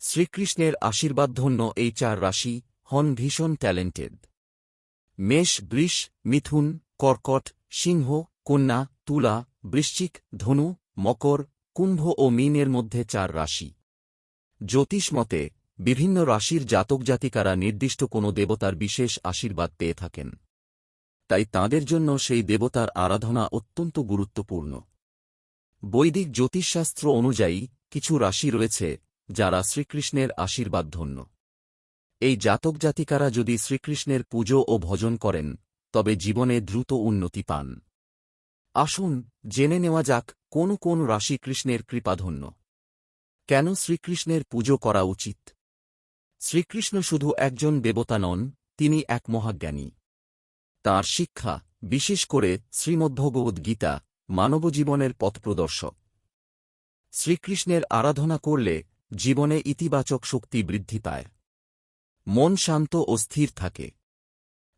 শ্রীকৃষ্ণের আশীর্বাদধন্য এই চার রাশি হন ভীষণ ট্যালেন্টেড। মেষ, বৃষ, মিথুন, কর্কট, সিংহ, কন্যা, তুলা, বৃশ্চিক, ধনু, মকর, কুম্ভ ও মীনের মধ্যে চার রাশি। জ্যোতিষ মতে, বিভিন্ন রাশির জাতক জাতিকারা নির্দিষ্ট কোনো দেবতার বিশেষ আশীর্বাদ পেয়ে থাকেন। তাই তাঁদের জন্য সেই দেবতার আরাধনা অত্যন্ত গুরুত্বপূর্ণ। বৈদিক জ্যোতিষশাস্ত্র অনুযায়ী কিছু রাশি রয়েছে যারা শ্রীকৃষ্ণের আশীর্বাদ ধন্য। এই জাতক জাতিকারা যদি শ্রীকৃষ্ণের পুজো ও ভজন করেন, তবে জীবনে দ্রুত উন্নতি পান। আসুন জেনে নেওয়া যাক কোন কোন রাশি কৃষ্ণের কৃপাধন্য। কেন শ্রীকৃষ্ণের পুজো করা উচিত? শ্রীকৃষ্ণ শুধু একজন দেবতা নন, তিনি এক মহাজ্ঞানী। তাঁর শিক্ষা, বিশেষ করে শ্রীমদ্ভগবদ্গীতা মানবজীবনের পথপ্রদর্শক শ্রীকৃষ্ণের আরাধনা করলে জীবনে ইতিবাচক শক্তি বৃদ্ধি পায়। মন শান্ত ও স্থির থাকে।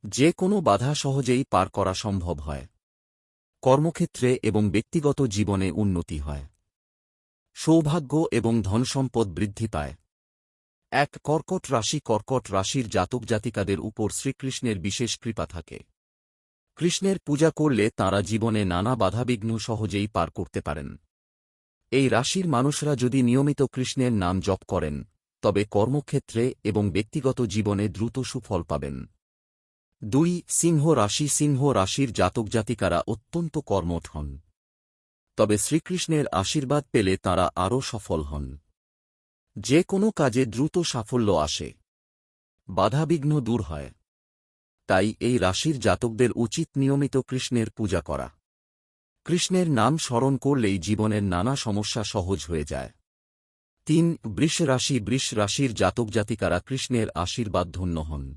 যে কোনো বাধা সহজেই পার করা সম্ভব হয়। কর্মক্ষেত্রে এবং ব্যক্তিগত জীবনে উন্নতি হয়। সৌভাগ্য এবং ধনসম্পদ বৃদ্ধি পায়। এক কর্কট রাশি কর্কট রাশির জাতক জাতিকাদের উপর শ্রীকৃষ্ণের বিশেষ কৃপা থাকে। কৃষ্ণের পূজা করলে তাঁরা জীবনে নানা বাধাবিঘ্ন সহজেই পার করতে পারেন। এই রাশির মানুষরা যদি নিয়মিত কৃষ্ণের নাম জপ করেন, তবে কর্মক্ষেত্রে এবং ব্যক্তিগত জীবনে দ্রুত সুফল পাবেন। দুই, সিংহ রাশি সিংহ রাশির জাতক জাতিকারা অত্যন্ত কর্মঠ হন। তবে শ্রীকৃষ্ণের আশীর্বাদ পেলে তাঁরা আরও সফল হন। যে কোনো কাজে দ্রুত সাফল্য আসে। বাধাবিঘ্ন দূর হয়। তাই এই রাশির জাতকদের উচিত নিয়মিত কৃষ্ণের পূজা করা। কৃষ্ণের নাম স্মরণ করলেই জীবনের নানা সমস্যা সহজ হয়ে যায়। তিন বৃষ রাশি বৃষ রাশির জাতক জাতিকারা কৃষ্ণের আশীর্বাদ ধন্য হন।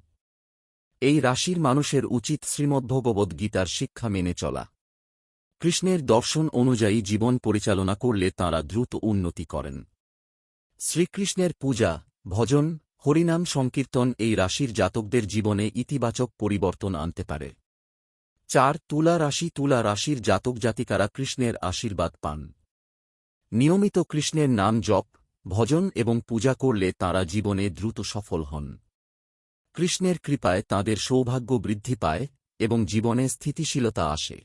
এই রাশির মানুষের উচিত শ্রীমদ্ভগবদ্গীতার শিক্ষা মেনে চলা। কৃষ্ণের দর্শন অনুযায়ী জীবন পরিচালনা করলে তাঁরা দ্রুত উন্নতি করেন। শ্রীকৃষ্ণের পূজা, ভজন, হরিনাম সংকীর্তন এই রাশির জাতকদের জীবনে ইতিবাচক পরিবর্তন আনতে পারে। চার তুলা রাশি তুলা রাশির জাতক জাতিকারা কৃষ্ণের আশীর্বাদ পান। নিয়মিত কৃষ্ণের নাম জপ, ভজন এবং পূজা করলে তাঁরা জীবনে দ্রুত সফল হন। কৃষ্ণের কৃপায় তাঁদের সৌভাগ্য বৃদ্ধি পায় এবং জীবনে স্থিতিশীলতা আসে।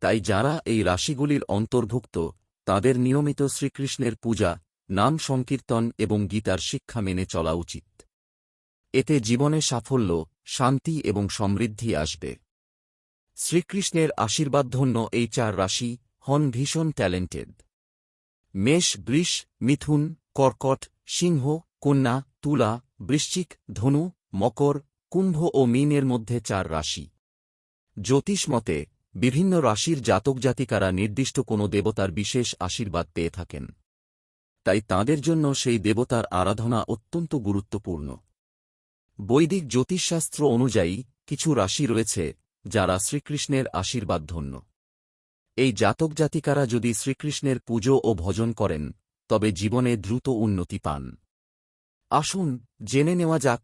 তাই যারা এই রাশিগুলির অন্তর্ভুক্ত, তাদের নিয়মিত শ্রীকৃষ্ণের পূজা, নাম সংকীর্তন এবং গীতার শিক্ষা মেনে চলা উচিত। এতে জীবনে সাফল্য, শান্তি এবং সমৃদ্ধি আসবে। শ্রীকৃষ্ণের আশীর্বাদধন্য এই চার রাশি হন ভীষণ ট্যালেন্টেড। মেষ, বৃষ, মিথুন, কর্কট, সিংহ, কন্যা, তুলা, বৃশ্চিক, ধনু, মকর, কুম্ভ ও মীনের মধ্যে চার রাশি। জ্যোতিষ মতে, বিভিন্ন রাশির জাতক জাতিকারা নির্দিষ্ট কোনো দেবতার বিশেষ আশীর্বাদ পেয়ে থাকেন। তাই তাঁদের জন্য সেই দেবতার আরাধনা অত্যন্ত গুরুত্বপূর্ণ। বৈদিক জ্যোতিষশাস্ত্র অনুযায়ী কিছু রাশি রয়েছে যারা শ্রীকৃষ্ণের আশীর্বাদ ধন্য। এই জাতক জাতিকারা যদি শ্রীকৃষ্ণের পুজো ও ভজন করেন, তবে জীবনে দ্রুত উন্নতি পান। আসুন, জেনে নেওয়া যাক